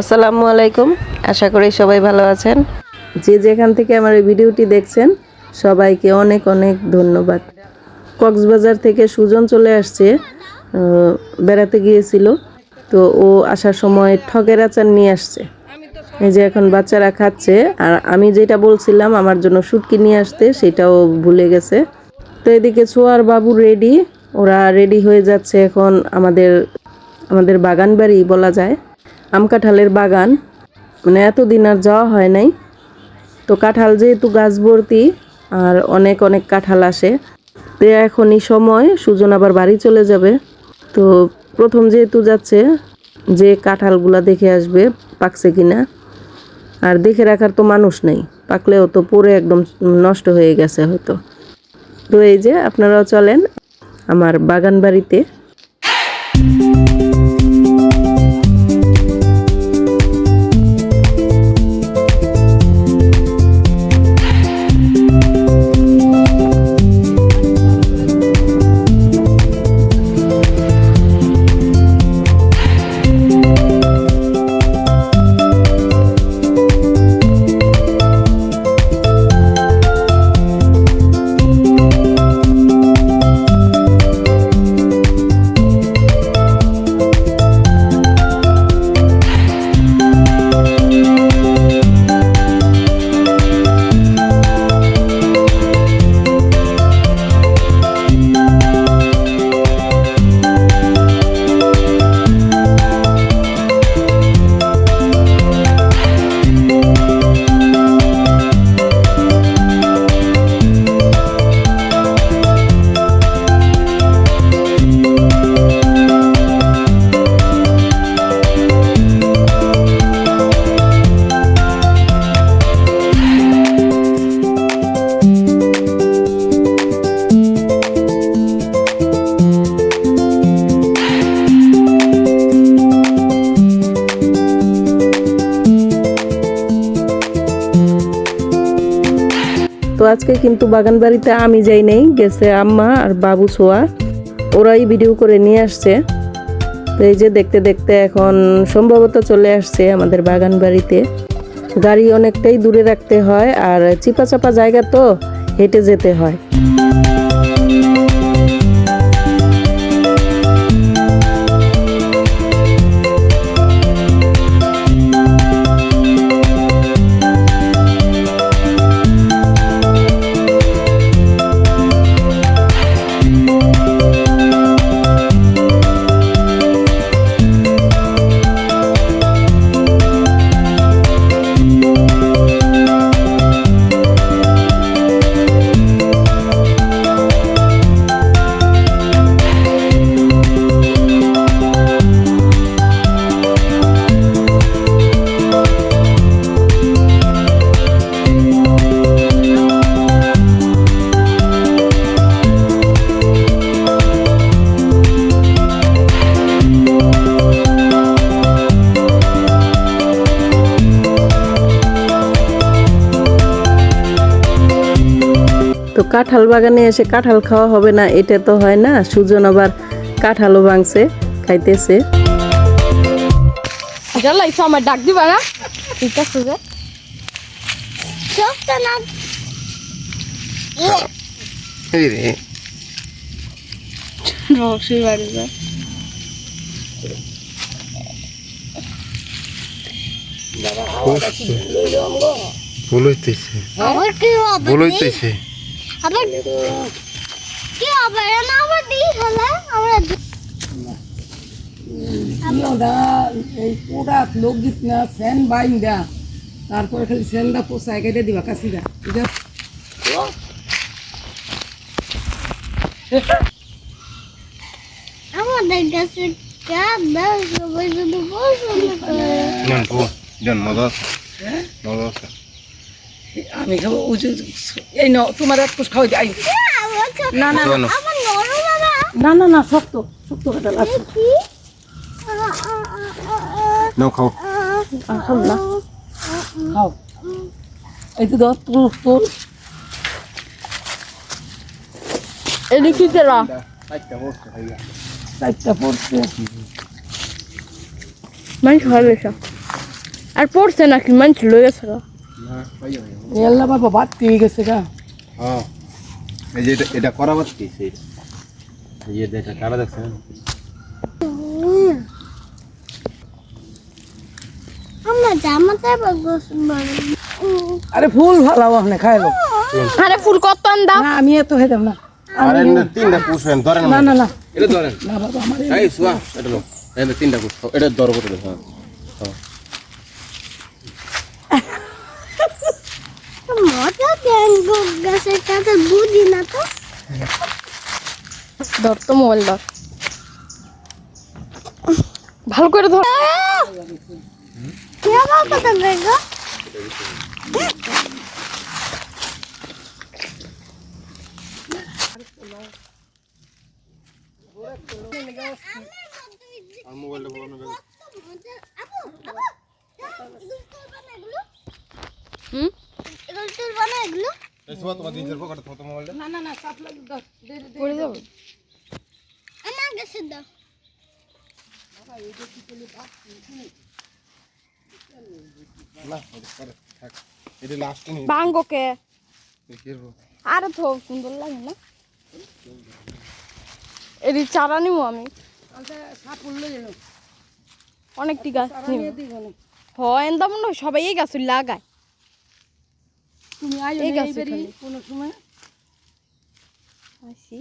আসসালামু আলাইকুম। আশা করি সবাই ভালো আছেন। যে যেখান থেকে আমার এই ভিডিওটি দেখছেন, সবাইকে অনেক অনেক ধন্যবাদ। কক্সবাজার থেকে সুজন চলে আসছে বেড়াতে গিয়েছিল। তো ও আসার সময় ঠগের আচার নিয়ে আসছে। এই যে এখন বাচ্চারা খাচ্ছে, আর আমি যেটা বলছিলাম, আমার জন্য শুটকি নিয়ে আসতে, সেটাও ভুলে গেছে। তো এদিকে ছোয়ার বাবু রেডি ওরা রেডি হয়ে যাচ্ছে এখন আমাদের আমাদের বাগান বাড়ি বলা যায়। আম কাঁঠালের বাগান। মানে এতদিন আর যাওয়া হয় নাই। তো কাঁঠাল যেহেতু গাছ ভর্তি, আর অনেক অনেক কাঁঠাল আসে, তো এখনই সময়, সুজন আবার বাড়ি চলে যাবে। তো প্রথম যেহেতু যাচ্ছে, যে কাঁঠালগুলা দেখে আসবে পাকছে কিনা। আর দেখে রাখার তো মানুষ নেই, পাকলেও তো পরে একদম নষ্ট হয়ে গেছে হয়তো। তো এই যে আপনারাও চলেন আমার বাগান বাড়িতে। তো আজকে কিন্তু বাগান বাড়িতে আমি যাই নেই, গেছে আম্মা আর বাবু ছোয়া ওরাই ভিডিও করে নিয়ে আসছে। তো এই যে দেখতে দেখতে এখন সম্ভবত চলে আসছে আমাদের বাগান বাড়িতে গাড়ি অনেকটাই দূরে রাখতে হয় আর চিপা চাপা জায়গা তো হেঁটে যেতে হয়। কাঁঠাল বাগানে এসে কাঁঠাল খাওয়া হবে না এটা তো হয় না। সুজন আবার কাঁঠালও ভাঙছে খাইতেছে। আমার ডাক দিবা না ঠিক আছে যে। ভুল হইতেছে কি হবে? ভুল হইতেছে আবার কি হবে? না আবার দি হলে আমরা ওটা এই পুরা লোকগীত না ফ্যান বাইন দা তারপরে খালি ফ্যানটা পোষায় কেটে দিবা কাশিদা এটা আমাদের কাছে সবাই শুধু পছন্দ করে আমি খাব উঁচু এই ন তোমার এক পোষ খাওয়াই আই। না না না। না না। শক্ত শক্ত কাটা লাগছে নাও খাও। খাও না। খাও। এই তো ধর তোর তোর। এদিকে কি তেরা চারটা পড়ছে। মানে খাওয়া বেশা আর পড়ছে নাকি? মানুষ লই গেছে। এল্লা বাবা বাড়তি হয়ে গেছে গা। হ্যাঁ। এই যে এটা এটা করা বাচ্চি সেই এই যে এটা কারা দেখছেন আমরা জামাতে আবার আরে ফুল ভালো ওখানে খাইলো। আরে ফুল কত না আমি এত খেতাম না। আরে না তিনটা পুষেন ধরেন না না না। এটা ধরেন। না বাবা আমার এই সুয়া এটা লো। এটা তিনটা পুষ এটা দেন হ্যাঁ। মজা দেন গাছের কাছে বুঝি না তো ধর তো মোবাইল ধর। ভালো করে ধর। কে আমার কথা গো আর মোবাইলটা বন্ধ করে হুম এগুলো তুলবো না এগুলো সুয়া তোমার তো মোবাইলটা। না না না সাপ লাগি দাও পড়ে যাবে। আমার কাছে দাও। না এটা থাক। এটা লাস্ট নি বাঙ্গকে করব আরে তো সুন্দর লাগে না? এরি চারা নিব আমি। অনেকটি গাছ হয় সবাই এই গাছ লাগায়। তুমি আইও এই খালি। কোনো সময় আসি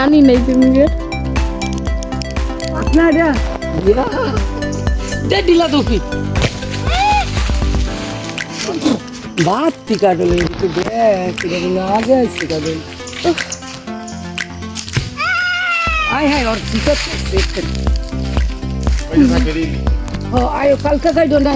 না না আমি আনি নাই তুমি আপনার দে দিলা দুপি বাত টিকা ডলে একটু দেখ না আগে আসছে কাদের আয় হায় ওর ঠিক আছে দেখতে ওই যে থাকে রে হ আয় কালকে কাই না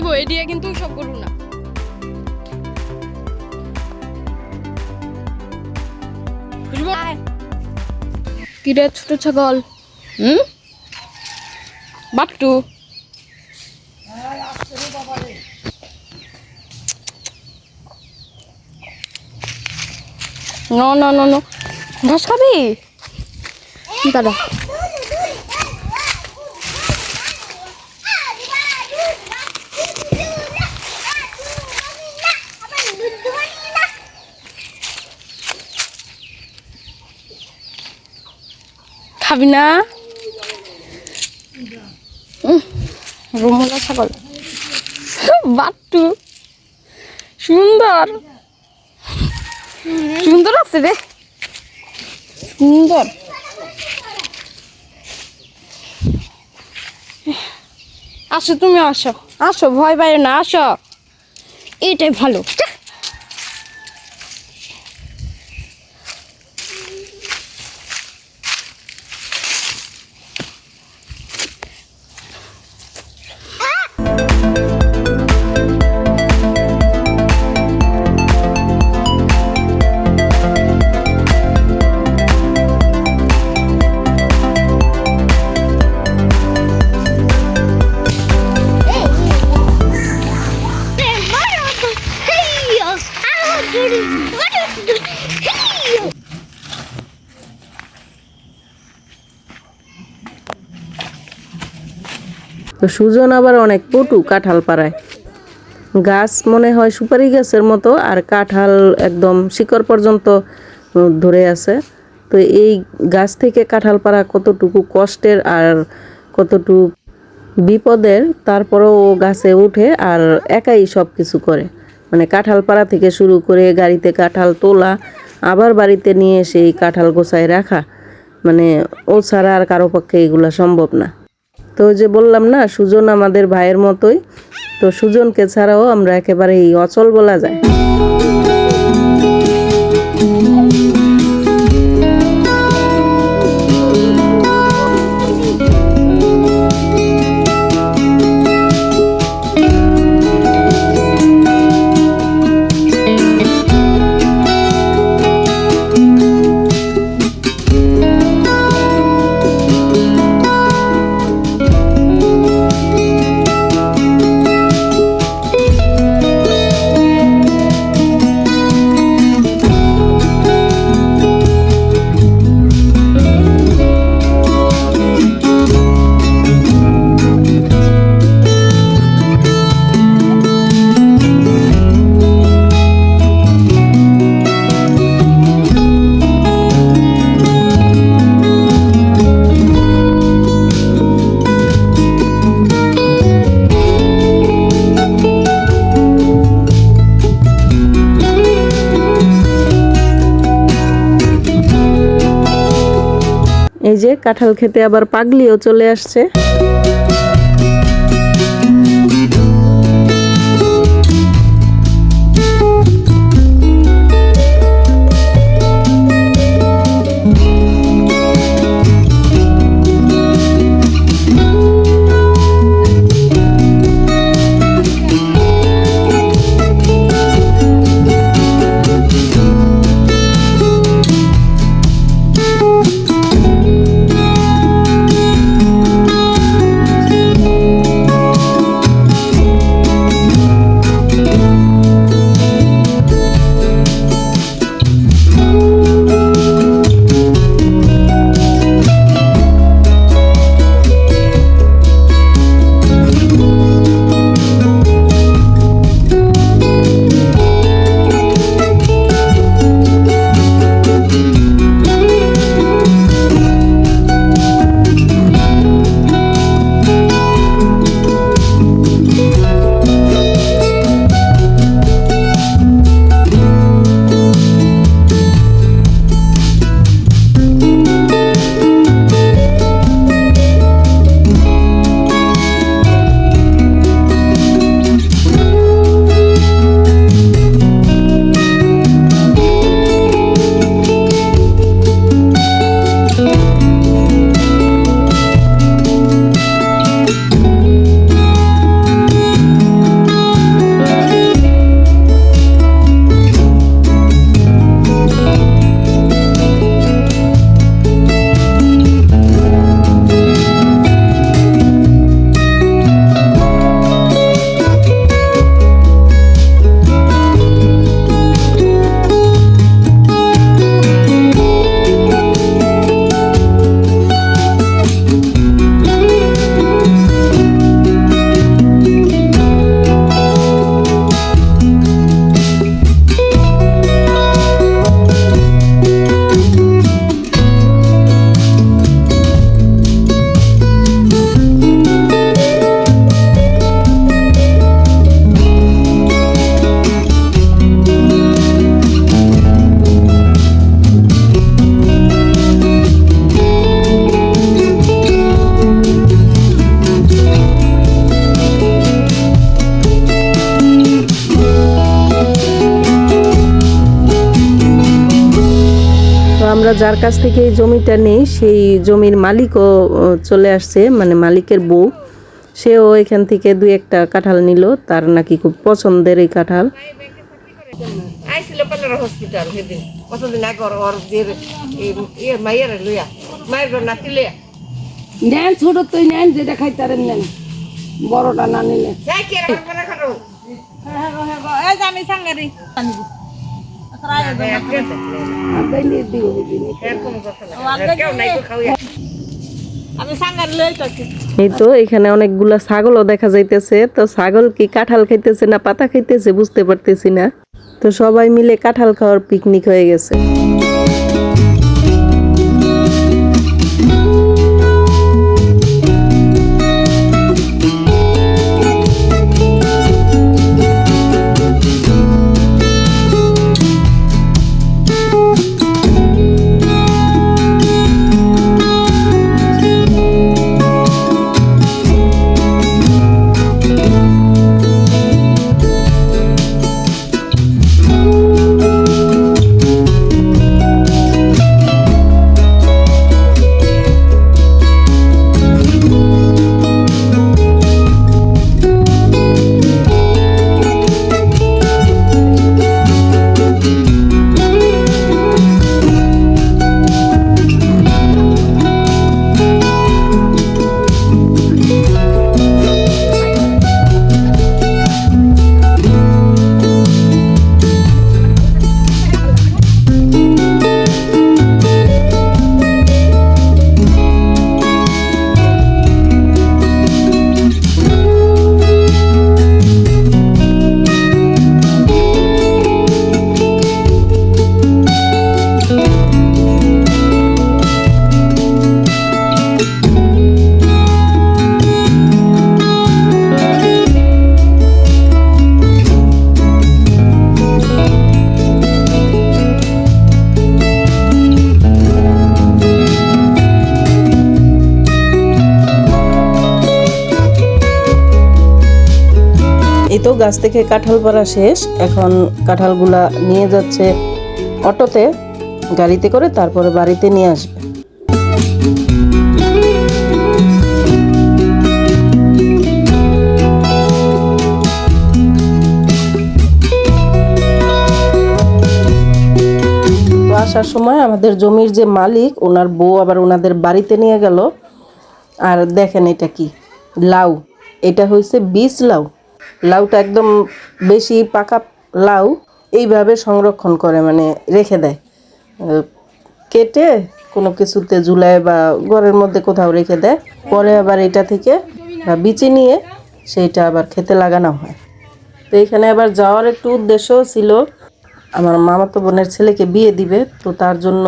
দিব এডিয়া কিন্তু সব করু না। বুঝব? কি রে ছোট ছাগল? হুম? বাট্টু ন ন ন ঘাস খাবি? দাদা খাবি না? রুমলা ছাগল। বাট্টু, সুন্দর। সুন্দর আছে রে। সুন্দর। আসো, তুমি আসো। আসো, ভয় পাই না, আসো। এটাই ভালো। তো সুজন আবার অনেক পটু কাঁঠাল পাড়ায়। গাছ মনে হয় সুপারি গাছের মতো আর কাঁঠাল একদম শিকড় পর্যন্ত ধরে আছে। তো এই গাছ থেকে কাঁঠাল পাড়া কতটুকু কষ্টের আর কতটুকু বিপদের, তারপরেও ও গাছে উঠে আর একাই সব কিছু করে। মানে কাঁঠাল পাড়া থেকে শুরু করে গাড়িতে কাঁঠাল তোলা, আবার বাড়িতে নিয়ে এসে এই কাঁঠাল গোছায় রাখা। মানে ও ছাড়া আর কারও পক্ষে এগুলা সম্ভব না। তো যে বললাম না, সুজন আমাদের ভাইয়ের মতোই। তো সুজনকে ছাড়াও আমরা একেবারে এই অচল বলা যায়। কাঁঠাল খেতে আবার পাগলিও চলে আসছে। আমরা যার কাছ থেকে এই জমিটা নেই সেই জমির মালিকও চলে আসছে মানে মালিকের বউ। সেও এখান থেকে দুই একটা কাঁঠাল নিল তার নাকি খুব পছন্দের এই কাঁঠাল। আইছিল হসপিটাল সেদিন। কতদিন আগে ওর ওর যে লইয়া মায়ের নাতি লইয়া। নেন ছোট তুই নেন যেটা নেন। বড়টা না নিলে। এই আমি এই তো এখানে অনেকগুলা ছাগলও দেখা যাইতেছে। তো ছাগল কি কাঁঠাল খাইতেছে না পাতা খাইতেছে বুঝতে পারতেছি না। তো সবাই মিলে কাঁঠাল খাওয়ার পিকনিক হয়ে গেছে। এই তো গাছ থেকে কাঁঠাল পাড়া শেষ। এখন কাঁঠালগুলা নিয়ে যাচ্ছে অটোতে, গাড়িতে করে তারপরে বাড়িতে নিয়ে আসবে। আসার সময় আমাদের জমির যে মালিক, ওনার বউ আবার ওনাদের বাড়িতে নিয়ে গেল। আর দেখেন এটা কি? লাউ। এটা হয়েছে বীজ লাউ। লাউটা একদম বেশি পাকা লাউ এইভাবে সংরক্ষণ করে মানে রেখে দেয়। কেটে কোনো কিছুতে ঝুলায় বা ঘরের মধ্যে কোথাও রেখে দেয়, পরে আবার এটা থেকে বিচি নিয়ে সেইটা আবার খেতে লাগানো হয়। তো এখানে আবার যাওয়ার একটু উদ্দেশ্যও ছিল, আমার মামাতো বোনের ছেলেকে বিয়ে দিবে, তো তার জন্য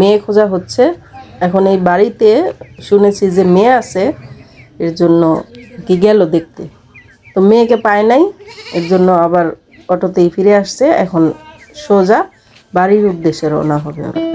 মেয়ে খোঁজা হচ্ছে। এখন এই বাড়িতে শুনেছি যে মেয়ে আছে, এর জন্য কি গেল দেখতে। তো মেয়েকে পায় নাই, এর জন্য আবার অটোতেই ফিরে আসছে। এখন সোজা বাড়ির উদ্দেশ্যে রওনা হবে ওরা।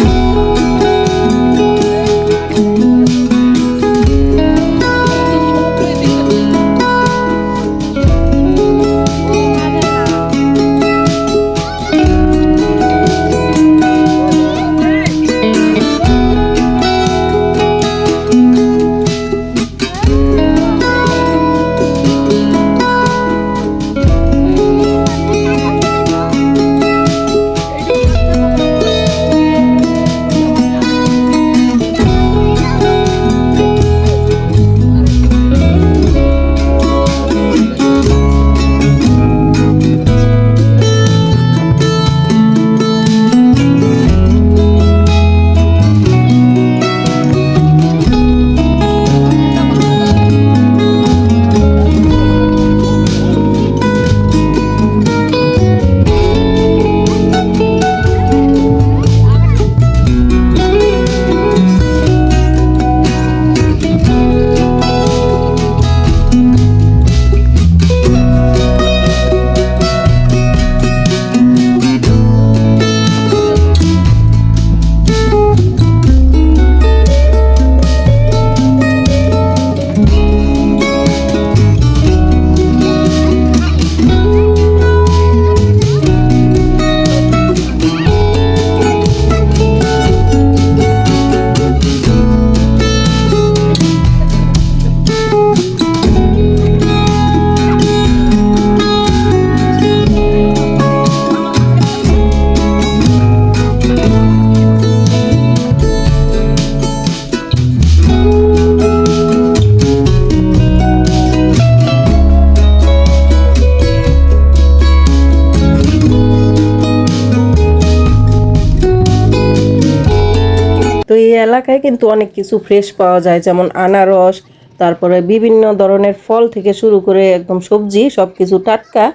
এই এলাকায় কিন্তু অনেক কিছু ফ্রেশ পাওয়া যায়, যেমন আনারস, তারপরে বিভিন্ন ধরনের ফল থেকে শুরু করে একদম সবজি সব কিছু টাটকা,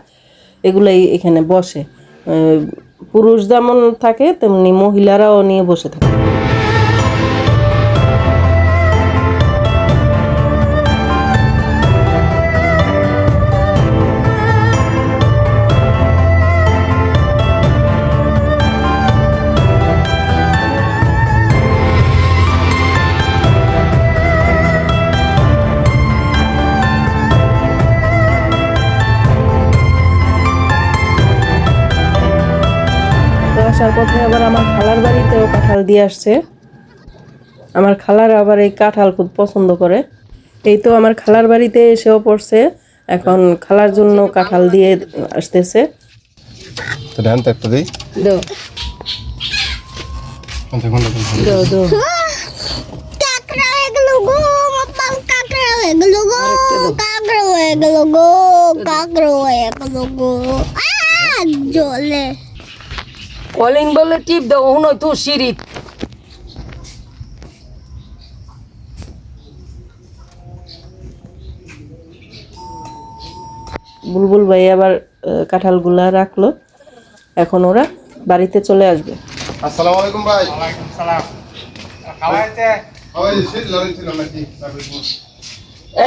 এগুলাই এখানে বসে। পুরুষ যেমন থাকে, তেমনি মহিলারাও নিয়ে বসে থাকে। আসার পথে আবার আমার খালার বাড়িতেও কাঁঠাল দিয়ে আসছে। আমার খালার আবার এই কাঁঠাল খুব পছন্দ করে। এই তো আমার খালার বাড়িতে এসেও পড়ছে। এখন খালার জন্য কাঁঠাল দিয়ে আসতেছে। কাকড়া হয়ে গেল গো কাকড়া হয়ে গেল গো আহ, জলে কলিং বলে টিপ দাও হুন তো সিঁড়ি। বুলবুল ভাই আবার কাঁঠালগুলা রাখল। এখন ওরা বাড়িতে চলে আসবে। আসসালামু আলাইকুম ভাই। সালাম।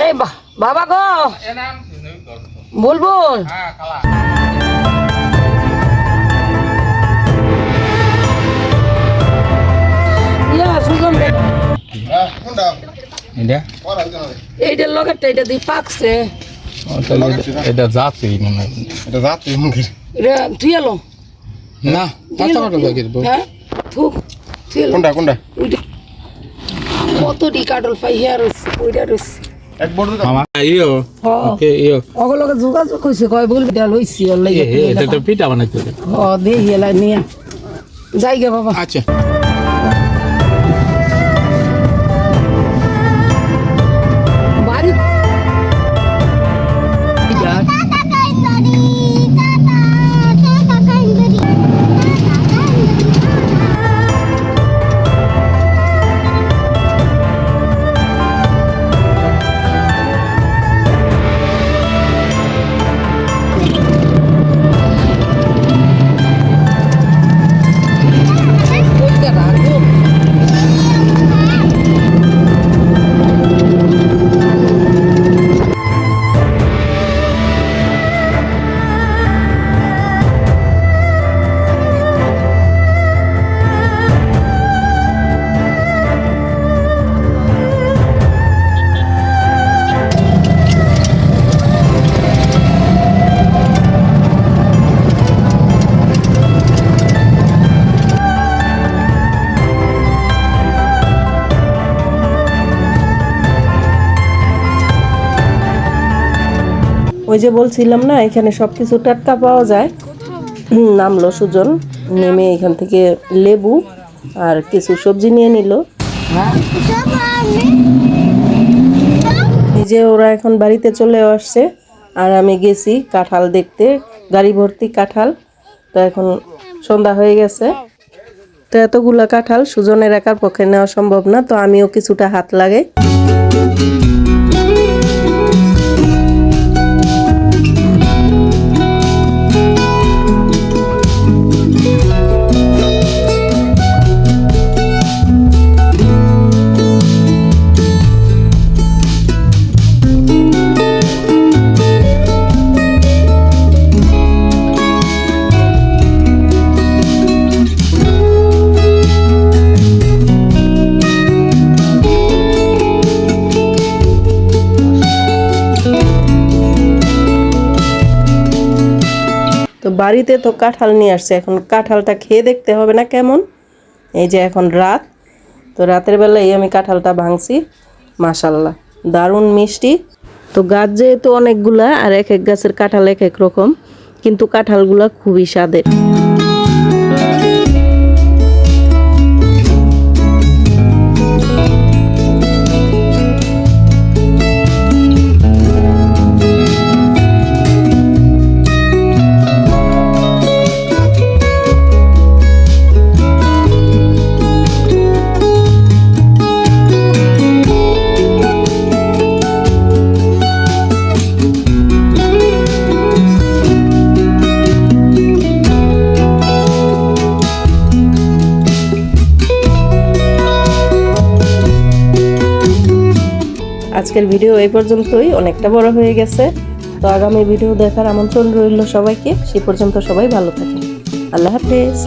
এই বাবা গো! বুলবুল! ইয়া এটা? করা এইটার লগেরটা এটা দিয়ে পাকছে। এটা- মনে তুই এলো? না কাঁচা কাটা লাগে হ্যাঁ থুক কোনটা কোনটা? কাটল পাই হিয়ার ওইটা রইছে। অগলকে যোগাযোগ কইছে কয় বলবি লইছি ওর এ, লাগে এ, এটা তো পিঠা বানাইতে হবে। ও দে হেলা নিয়া। যাই গে বাবা। আচ্ছা। ওই যে বলছিলাম না, এখানে সব কিছু টাটকা পাওয়া যায়। নামলো সুজন, নেমে এখান থেকে লেবু আর কিছু সবজি নিয়ে নিল। যে ওরা এখন বাড়িতে চলে আসছে, আর আমি গেছি কাঁঠাল দেখতে, গাড়ি ভর্তি কাঁঠাল। তো এখন সন্ধ্যা হয়ে গেছে। তো এতগুলা কাঁঠাল সুজনের একার পক্ষে নেওয়া সম্ভব না, তো আমিও কিছুটা হাত লাগাই বাড়িতে তো কাঁঠাল নিয়ে আসছে। এখন কাঁঠালটা খেয়ে দেখতে হবে না কেমন। এই যে এখন রাত। তো রাতের বেলায় আমি কাঁঠালটা ভাঙছি। মাশাল্লাহ দারুণ মিষ্টি। তো গাছ যেহেতু অনেকগুলা, আর এক এক গাছের কাঁঠাল এক এক রকম, কিন্তু কাঁঠালগুলা খুবই স্বাদের। আজকের ভিডিও এই পর্যন্তই। অনেকটা বড় হয়ে গেছে। তো আগামী ভিডিও দেখার আমন্ত্রণ রইল সবাইকে। সে পর্যন্ত সবাই ভালো থাকে আল্লাহ হাফেজ।